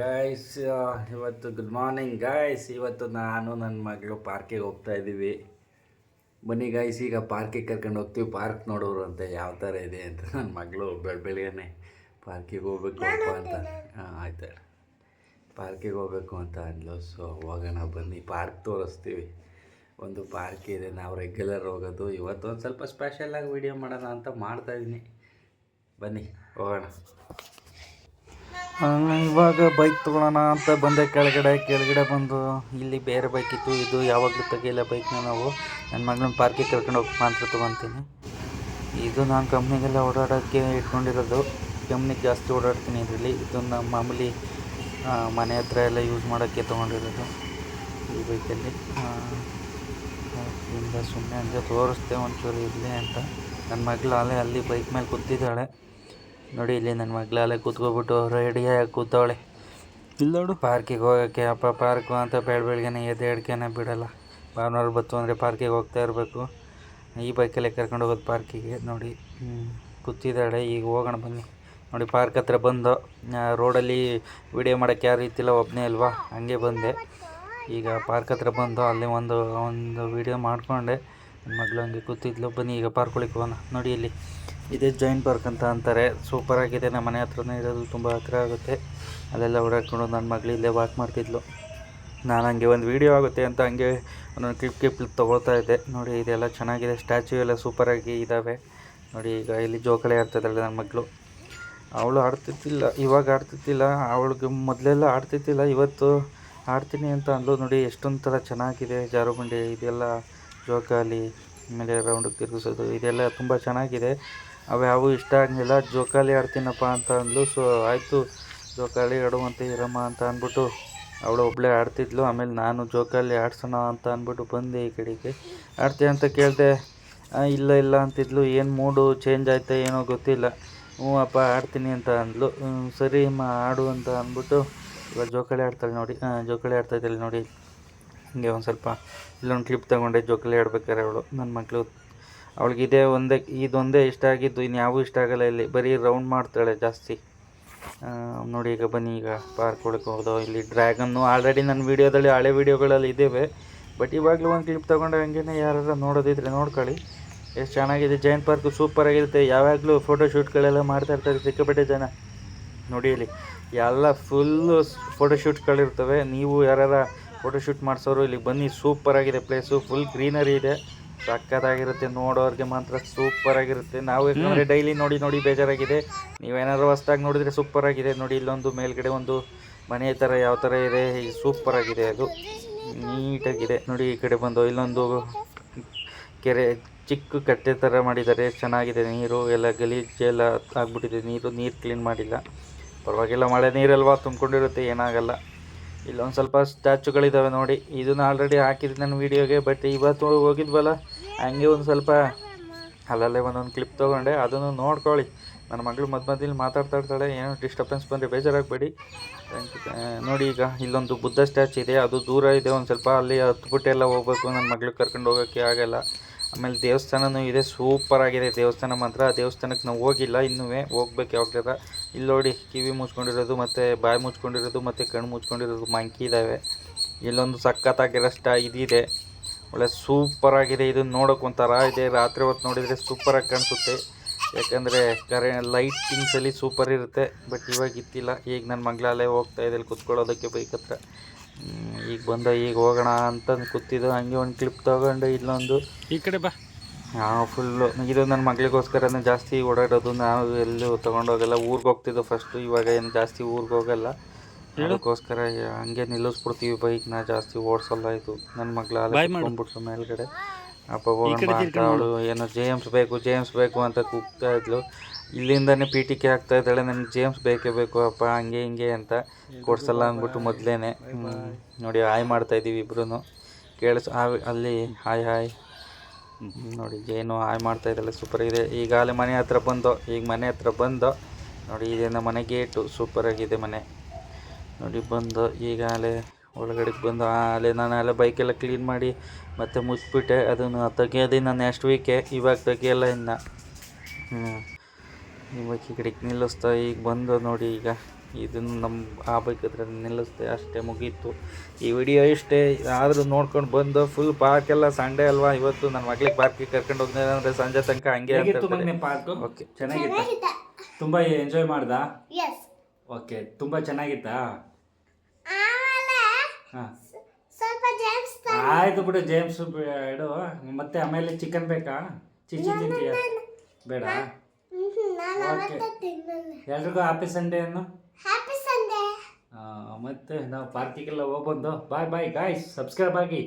Guys ಇವತ್ತು good morning guys ಇವತ್ತು ನಾನು ನನ್ನ ಮಗಳು ಪಾರ್ಕಿಗೆ ಹೋಗ್ತಾ ಇದ್ದೀವಿ. ಬನ್ನಿ ಗಾಯ್ಸ್ ಈಗ ಪಾರ್ಕಿಗೆ ಕರ್ಕೊಂಡು ಹೋಗ್ತೀವಿ. ಪಾರ್ಕ್ ನೋಡೋರು ಅಂತ ಯಾವ ಥರ ಇದೆ ಅಂತ ನನ್ನ ಮಗಳು ಬೆಳ ಬೆಳಗ್ಗೆನೆ ಪಾರ್ಕಿಗೆ ಹೋಗ್ಬೇಕು ಅಪ್ಪ ಅಂತ. ಹಾಂ ಆಯ್ತು ಪಾರ್ಕಿಗೆ ಹೋಗ್ಬೇಕು ಅಂತ ಅಂದ್ಲು. ಸೊ ಹೋಗೋಣ ಬನ್ನಿ. ಪಾರ್ಕ್ ತೋರಿಸ್ತೀವಿ. ಒಂದು ಪಾರ್ಕ್ ಇದೆ. ನಾವು ರೆಗ್ಯುಲರ್ ಹೋಗೋದು. ಇವತ್ತು ಒಂದು ಸ್ವಲ್ಪ ಸ್ಪೆಷಲಾಗಿ ವೀಡಿಯೋ ಮಾಡೋಣ ಅಂತ ಮಾಡ್ತಾಯಿದ್ದೀನಿ ಬನ್ನಿ ಹೋಗೋಣ. ಇವಾಗ ಬೈಕ್ ತೊಗೊಳೋಣ ಅಂತ ಬಂದೆ ಕೆಳಗಡೆ ಕೆಳಗಡೆ ಬಂದು ಇಲ್ಲಿ ಬೇರೆ ಬೈಕ್ ಇತ್ತು, ಇದು ಯಾವಾಗಲೂ ತೆಗಿಲ್ಲ ಬೈಕ್ನ ನಾವು. ನನ್ನ ಮಗನ ಪಾರ್ಕಿಗೆ ಕರ್ಕೊಂಡು ಹೋಗಿ ಮಾತ್ರ ತೊಗೊತೀನಿ. ಇದು ನಾನು ಕಂಪ್ನಿಗೆಲ್ಲ ಓಡಾಡೋಕ್ಕೆ ಇಟ್ಕೊಂಡಿರೋದು. ಕಂಪ್ನಿಗೆ ಜಾಸ್ತಿ ಓಡಾಡ್ತೀನಿ ಇದರಲ್ಲಿ. ಇದು ನಮ್ಮ ಮಾಮೂಲಿ ಮನೆ ಹತ್ರ ಎಲ್ಲ ಯೂಸ್ ಮಾಡೋಕ್ಕೆ ತೊಗೊಂಡಿರೋದು ಈ ಬೈಕಲ್ಲಿ ಸುಮ್ಮನೆ ಹಂಗೆ ತೋರಿಸ್ದೆ ಒಂಚೂರು ಇರಲಿ ಅಂತ. ನನ್ನ ಮಗಳು ಅಲ್ಲೇ ಅಲ್ಲಿ ಬೈಕ್ ಮೇಲೆ ಕೂತಿದ್ದಾಳೆ. ನೋಡಿ ಇಲ್ಲಿ ನನ್ನ ಮಗ್ಳು ಅಲ್ಲೇ ಕೂತ್ಕೊಬಿಟ್ಟು ರೆಡಿಯಾಗಿ ಕೂತವಳೆ. ಇಲ್ಲ ನೋಡು. ಪಾರ್ಕಿಗೆ ಹೋಗೋಕ್ಕೆ ಅಪ್ಪ ಪಾರ್ಕು ಅಂತ ಬೆಳ ಬೆಳಗ್ಗೆನೆ ಎದೆ ಅಡ್ಕೆನೆ ಬಿಡಲ್ಲ. ಭಾನುವಾರ ಬತ್ತು ಅಂದರೆ ಪಾರ್ಕಿಗೆ ಹೋಗ್ತಾ ಇರಬೇಕು. ಈ ಬೈಕಲ್ಲೇ ಕರ್ಕೊಂಡು ಹೋಗೋದು ಪಾರ್ಕಿಗೆ. ನೋಡಿ. ಕೂತಿದ್ದಾಳೆ. ಈಗ ಹೋಗೋಣ ಬನ್ನಿ. ನೋಡಿ ಪಾರ್ಕ್ ಹತ್ರ ಬಂದು ರೋಡಲ್ಲಿ ವಿಡಿಯೋ ಮಾಡೋಕ್ಕೆ ಯಾರು ಇತ್ತಿಲ್ಲ ಒಬ್ಬನೇ ಅಲ್ವಾ? ಹಂಗೆ ಬಂದೆ. ಈಗ ಪಾರ್ಕ್ ಹತ್ರ ಬಂದು ಅಲ್ಲಿ ಒಂದು ಒಂದು ವಿಡಿಯೋ ಮಾಡಿಕೊಂಡೆ. ನನ್ನ ಮಗಳು ಹಂಗೆ ಕೂತಿದ್ಲು. ಬನ್ನಿ ಈಗ ಪಾರ್ಕ್ ಒಳಗೆ ಹೋಗೋಣ. ನೋಡಿ ಇಲ್ಲಿ. ಇದೇ ಜೈನ್ ಪಾರ್ಕ್ ಅಂತ ಅಂತಾರೆ. ಸೂಪರ್ ಆಗಿದೆ. ನಮ್ಮ ಮನೆ ಹತ್ರನೇ ಇರೋದು ತುಂಬ ಹತ್ರ ಆಗುತ್ತೆ. ಅಲ್ಲೆಲ್ಲ ಓಡಾಡ್ಕೊಂಡು ನನ್ನ ಮಗಳು ಇಲ್ಲೇ ವಾಕ್ ಮಾಡ್ತಿದ್ಲು. ನಾನು ಹಂಗೆ ಒಂದು ವೀಡಿಯೋ ಆಗುತ್ತೆ ಅಂತ ಹಂಗೆ ಒಂದೊಂದು ಕ್ಲಿಪ್ ಕ್ಲಿಪ್ ತೊಗೊಳ್ತಾ ಇದ್ದೆ. ನೋಡಿ, ಇದೆಲ್ಲ ಚೆನ್ನಾಗಿದೆ. ಸ್ಟ್ಯಾಚ್ಯೂ ಎಲ್ಲ ಸೂಪರಾಗಿ ಇದ್ದಾವೆ ನೋಡಿ, ಈಗ ಇಲ್ಲಿ ಜೋಕಾಲಿ ಆಡ್ತಿದ್ದಾಳೆ ನನ್ನ ಮಗಳು. ಅವಳು ಆಡ್ತಿದ್ದಿಲ್ಲ. ಇವಾಗ ಆಡ್ತಿದ್ದಿಲ್ಲ. ಅವಳಿಗೆ ಮೊದಲೆಲ್ಲ ಆಡ್ತಿದ್ದಿಲ್ಲ. ಇವತ್ತು ಆಡ್ತೀನಿ ಅಂತ ಅಂದ್ಲು. ನೋಡಿ ಎಷ್ಟೊಂದು ಥರ ಚೆನ್ನಾಗಿದೆ. ಜಾರುಬಂಡಿ, ಇದೆಲ್ಲ ಜೋಕಾಲಿ, ಆಮೇಲೆ ರೌಂಡಿಗೆ ತಿರುಗಿಸೋದು, ಇದೆಲ್ಲ ತುಂಬ ಚೆನ್ನಾಗಿದೆ. ಅವು ಯಾವು ಇಷ್ಟ ಆಗಂಗಿಲ್ಲ ಜೋಕಾಲಿ ಆಡ್ತೀನಪ್ಪ ಅಂತ ಅಂದ್ಲು. ಸೊ ಆಯಿತು, ಜೋಕಾಲಿ ಆಡುವಂತೆ ಇರಮ್ಮ ಅಂತ ಅಂದ್ಬಿಟ್ಟು ಅವಳು ಒಬ್ಬಳೇ ಆಡ್ತಿದ್ಲು. ಆಮೇಲೆ ನಾನು ಜೋಕಾಲಿ ಆಡ್ಸೋಣ ಅಂತ ಅಂದ್ಬಿಟ್ಟು ಬಂದೆ ಈ ಕಡೆಗೆ. ಆಡ್ತೀಯ ಅಂತ ಕೇಳಿದೆ ಇಲ್ಲ ಇಲ್ಲ ಅಂತಿದ್ಲು. ಏನು ಮೂಡು ಚೇಂಜ್ ಆಯ್ತಾ, ಏನೋ ಗೊತ್ತಿಲ್ಲ. ಹ್ಞೂ ಅಪ್ಪ, ಆಡ್ತೀನಿ ಅಂತ ಅಂದ್ಲು. ಸರಿ ಅಮ್ಮ, ಆಡು ಅಂತ ಅಂದ್ಬಿಟ್ಟು ಇವಾಗ ಜೋಕಾಲಿ ಆಡ್ತಾಳೆ ನೋಡಿ. ಜೋಕಾಲಿ ಆಡ್ತಾ ನೋಡಿ. ಹಿಂಗೆ ಒಂದು ಸ್ವಲ್ಪ ಇಲ್ಲೊಂದು ಕ್ಲಿಪ್ ತಗೊಂಡೆ. ಜೋಕಾಲಿ ಆಡ್ಬೇಕಾದ್ರೆ ಅವಳು. ನನ್ನ ಮಗಳು ಅವಳಿಗೆ ಇದೇ ಒಂದೇ, ಇದೊಂದೇ ಇಷ್ಟ ಆಗಿದ್ದು ಇನ್ಯಾವೂ ಇಷ್ಟ ಆಗಲ್ಲ ಇಲ್ಲಿ. ಬರೀ ರೌಂಡ್ ಮಾಡ್ತಾಳೆ ಜಾಸ್ತಿ. ನೋಡಿ ಈಗ ಬನ್ನಿ, ಈಗ ಪಾರ್ಕ್ ಒಳಗೆ ಹೋದೋ, ಇಲ್ಲಿ ಡ್ರ್ಯಾಗನ್ನು ಆಲ್ರೆಡಿ ನನ್ನ ವೀಡಿಯೋದಲ್ಲಿ ಹಳೆ ವೀಡಿಯೋಗಳಲ್ಲಿ ಇದ್ದೇವೆ. ಬಟ್ ಇವಾಗಲೂ ಒಂದು ಕ್ಲಿಪ್ ತೊಗೊಂಡು ಹಂಗೇನೆ ಯಾರು ನೋಡೋದಿದ್ರೆ ನೋಡ್ಕೊಳ್ಳಿ. ಎಷ್ಟು ಚೆನ್ನಾಗಿದೆ ಜೈನ್ ಪಾರ್ಕು ಸೂಪರ್ ಆಗಿರುತ್ತೆ. ಯಾವಾಗಲೂ ಫೋಟೋಶೂಟ್ಗಳೆಲ್ಲ ಮಾಡ್ತಾ ಇರ್ತಾರೆ ಸಿಕ್ಕಾಪಟ್ಟೆ ಜನ. ನೋಡಿ ಇಲ್ಲಿ, ಎಲ್ಲ ಫುಲ್ಲು ಫೋಟೋಶೂಟ್ಗಳಿರ್ತವೆ ನೀವು ಯಾರು ಫೋಟೋಶೂಟ್ ಮಾಡಿಸೋರು ಇಲ್ಲಿ ಬನ್ನಿ. ಸೂಪರ್ ಆಗಿದೆ ಪ್ಲೇಸು ಫುಲ್ ಗ್ರೀನರಿ ಇದೆ. ಸಕ್ಕತ್ತಾಗಿರುತ್ತೆ ನೋಡೋರಿಗೆ ಮಾತ್ರ ಸೂಪರ್ ಆಗಿರುತ್ತೆ ನಾವು ಯಾಕಂದ್ರೆ ಡೈಲಿ ನೋಡಿ ನೋಡಿ ಬೇಜಾರಾಗಿದೆ. ನೀವೇನಾದ್ರು ಹೊಸ್ದಾಗಿ ನೋಡಿದ್ರೆ ಸೂಪರ್ ಆಗಿದೆ ನೋಡಿ ಇಲ್ಲೊಂದು ಮೇಲ್ಗಡೆ ಒಂದು ಮನೆ ಥರ ಯಾವ ಥರ ಇದೆ ಸೂಪರ್ ಆಗಿದೆ ಅದು. ನೀಟಾಗಿದೆ. ನೋಡಿ ಈ ಕಡೆ ಬಂದು ಇಲ್ಲೊಂದು ಕೆರೆ ಚಿಕ್ಕ ಕಟ್ಟೆ ಥರ ಮಾಡಿದ್ದಾರೆ. ಚೆನ್ನಾಗಿದೆ ನೀರು. ಎಲ್ಲ ಗಲೀಜು ಎಲ್ಲ ಆಗ್ಬಿಟ್ಟಿದೆ. ನೀರು ನೀರು ಕ್ಲೀನ್ ಮಾಡಿಲ್ಲ. ಪರವಾಗಿಲ್ಲ ಮಳೆ ನೀರಲ್ವಾ ತುಂಬ್ಕೊಂಡಿರುತ್ತೆ ಏನಾಗಲ್ಲ. ಇಲ್ಲೊಂದು ಸ್ವಲ್ಪ ಸ್ಟ್ಯಾಚುಗಳಿದ್ದಾವೆ ನೋಡಿ. ಇದನ್ನ ಆಲ್ರೆಡಿ ಹಾಕಿದ್ದೆ ನನ್ನ ವೀಡಿಯೋಗೆ ಬಟ್ ಇವತ್ತು ಹೋಗಿದ್ವಲ್ಲ, ಹಂಗೆ ಒಂದು ಸ್ವಲ್ಪ ಅಲ್ಲಲ್ಲೇ ಒಂದೊಂದು ಕ್ಲಿಪ್ ತೊಗೊಂಡೆ. ಅದನ್ನು ನೋಡ್ಕೊಳ್ಳಿ. ನನ್ನ ಮಗಳು ಮಧ್ಯ ಮಧ್ಯದಲ್ಲಿ ಮಾತಾಡ್ತಾ ಇರ್ತಾಳೆ, ಏನೋ ಡಿಸ್ಟರ್ಬೆನ್ಸ್ ಬಂದರೆ ಬೇಜಾರಾಗಬೇಡಿ. ನೋಡಿ ಈಗ ಇಲ್ಲೊಂದು ಬುದ್ಧ ಸ್ಟ್ಯಾಚು ಇದೆ. ಅದು ದೂರ ಇದೆ, ಒಂದು ಸ್ವಲ್ಪ ಅಲ್ಲಿ ಹತ್ಬಿಟ್ಟೆಲ್ಲ ಹೋಗ್ಬೇಕು ನನ್ನ ಮಗಳು ಕರ್ಕೊಂಡು ಹೋಗೋಕ್ಕೆ ಆಗಲ್ಲ. ಆಮೇಲೆ ದೇವಸ್ಥಾನನೂ ಇದೆ ಸೂಪರ್ ಆಗಿದೆ. ದೇವಸ್ಥಾನ ಮಾತ್ರ ಆ ದೇವಸ್ಥಾನಕ್ಕೆ ನಾವು ಹೋಗಿಲ್ಲ ಇನ್ನೂ ಹೋಗ್ಬೇಕು ಯಾವಾಗ ಇಲ್ಲಿ ನೋಡಿ, ಕಿವಿ ಮುಚ್ಕೊಂಡಿರೋದು ಮತ್ತು ಬಾಯಿ ಮುಚ್ಕೊಂಡಿರೋದು ಮತ್ತು ಕಣ್ಣು ಮುಚ್ಕೊಂಡಿರೋದು ಮಂಕಿ ಇದ್ದಾವೆ ಇಲ್ಲೊಂದು ಸಖತ್ತಾಗಿರೋ ಸ್ಟಾ ಇದಿದೆ. ಒಳ್ಳೆ ಸೂಪರ್ ಆಗಿದೆ. ಇದನ್ನ ನೋಡೋಕೆ ಒಂಥರ ಇದೆ. ರಾತ್ರಿ ಹೊತ್ತು ನೋಡಿದರೆ ಸೂಪರಾಗಿ ಕಾಣಿಸುತ್ತೆ. ಯಾಕಂದರೆ ಕರೆ ಲೈಟಿಂಗ್ಸಲ್ಲಿ ಸೂಪರ್ ಇರುತ್ತೆ. ಬಟ್ ಇವಾಗ ಇತ್ತಿಲ್ಲ. ಈಗ ನನ್ನ ಮಗಳಲ್ಲೇ ಹೋಗ್ತಾ ಇದೆ ಕುತ್ಕೊಳ್ಳೋದಕ್ಕೆ ಬೈಕ್ ಹತ್ರ. ಈಗ ಬಂದ ಈಗ ಹೋಗೋಣ ಅಂತ ಕೂತಿದ್ದು. ಹಂಗೆ ಒಂದು ಕ್ಲಿಪ್ ತಗೊಂಡು ಇಲ್ಲೊಂದು. ಈ ಕಡೆ ಬಾ. ಹಾಂ ಫುಲ್ಲು ಇದು ನನ್ನ ಮಗಳಿಗೋಸ್ಕರನೇ ಜಾಸ್ತಿ ಓಡಾಡೋದು. ನಾವು ಎಲ್ಲೂ ತೊಗೊಂಡೋಗಲ್ಲ. ಊರಿಗೆ ಹೋಗ್ತಿದ್ದು ಫಸ್ಟು ಇವಾಗ ಏನು ಜಾಸ್ತಿ ಊರಿಗೆ ಹೋಗಲ್ಲ. ಅದಕ್ಕೋಸ್ಕರ ಹಂಗೆ ನಿಲ್ಲಿಸ್ಬಿಡ್ತೀವಿ ಬೈಕ್ನ ಜಾಸ್ತಿ ಓಡಿಸಲ್ಲ ಇದು. ನನ್ನ ಮಗಳು ಮೇಲ್ಗಡೆ. ಅಪ್ಪ ಹೋಗೋಣ ಏನು ಅವಳು ಏನೋ ಜೇಮ್ಸ್ ಬೇಕು ಜೇಮ್ಸ್ ಬೇಕು ಅಂತ ಕೂಗ್ತಾ ಇದ್ಲು. ಇಲ್ಲಿಂದನೇ ಪಿ ಟಿ ಕೆ ಆಗ್ತಾ ಇದ್ದಾಳೆ ನನಗೆ ಜೇಮ್ಸ್ ಬೇಕೇ ಬೇಕು ಅಪ್ಪ ಹಂಗೆ ಹಿಂಗೆ ಅಂತ ಕೊಡ್ಸಲ್ಲ ಅಂದ್ಬಿಟ್ಟು ಮೊದಲೇ ನೋಡಿ ಹಾಯ್ ಮಾಡ್ತಾ ಇದ್ದೀವಿ ಇಬ್ರು ಕೇಳಿಸ್ ಆ- ಅಲ್ಲಿ ಹಾಯ್ ಹಾಯ್. ನೋಡಿ ಏನು ಹಾಯ್ ಮಾಡ್ತಾ ಇದ್ದಾಳೆ ಸೂಪರ್ ಇದೆ. ಈಗ ಅಲ್ಲಿ ಮನೆ ಹತ್ರ ಬಂದು ಈಗ ಮನೆ ಹತ್ರ ಬಂದು ನೋಡಿ ಇದೆ ನಮ್ಮ ಮನೆ ಗೇಟು ಸೂಪರ್ ಆಗಿದೆ ಮನೆ. ನೋಡಿ ಬಂದು ಈಗ ಅಲ್ಲೇ ಒಳಗಡೆ ಬಂದು ಅಲ್ಲೇ ನಾನು ಅಲ್ಲೇ ಬೈಕೆಲ್ಲ ಕ್ಲೀನ್ ಮಾಡಿ ಮತ್ತೆ ಮುಚ್ಚಿಬಿಟ್ಟೆ ಅದನ್ನು ತೆಗಿಯೋದಿನ್ನ ನೆಕ್ಸ್ಟ್ ವೀಕೆ ಇವಾಗ ತೆಗಿಯಲ್ಲ ಇನ್ನು. ಹ್ಞೂ ಇವಾಗ ಈ ಕಡೆಗೆ ನಿಲ್ಲಿಸ್ತಾ ಈಗ ಬಂದು ನೋಡಿ ಈಗ. ಇದನ್ನು ನಮ್ಮ ಆ ಬೈಕ್ ಹತ್ರ ನಿಲ್ಲಿಸ್ದೆ ಅಷ್ಟೇ ಮುಗೀತು. ಈ ವಿಡಿಯೋ ಇಷ್ಟೇ. ಆದರೂ ನೋಡ್ಕೊಂಡು ಬಂದು ಫುಲ್ ಪಾರ್ಕ್ ಎಲ್ಲ ಸಂಡೇ ಅಲ್ವಾ? ಇವತ್ತು ನನ್ನ ಮಗಳಿಗೆ ಪಾರ್ಕಿಗೆ ಕರ್ಕೊಂಡು ಹೋಗ್ತೀನಿ ಅಂದರೆ ಸಂಜೆ ತನಕ ಹಂಗೆ ಅಂತ ಹೇಗಿತ್ತು ಪಾರ್ಕು ಓಕೆ ಚೆನ್ನಾಗಿತ್ತು? ತುಂಬ ಎಂಜಾಯ್ ಮಾಡ್ದ? ಎಸ್ ಓಕೆ ತುಂಬ ಚೆನ್ನಾಗಿತ್ತಾ? ಹಾ. ಸ್ವಲ್ಪ ಜೇಮ್ಸ್ ಆಯ್ತು ಬಿಡು ಜೇಮ್ಸ್ ಇಡು. ಮತ್ತೆ ಆಮೇಲೆ ಚಿಕನ್ ಬೇಕಾ? ಚಿಚಿ ತಿಂತೀಯ? ಬೇಡ. ನಾನು Okay. ಅವತ್ತ ತಿನ್ನಲ್ಲ. ಎಲ್ರಿಗೂ ಹ್ಯಾಪಿ ಸಂಡೇ ಅನ್ನು? ಹ್ಯಾಪಿ ಸಂಡೇ ಮತ್ತೆ ನಾವು ಪಾರ್ಕಿಗೆಲ್ಲ ಹೋಗ್ಬಂದು ಬಾಯ್ ಬಾಯ್ ಗಾಯ್ಸ್ ಸಬ್ಸ್ಕ್ರೈಬ್ ಆಗಿ.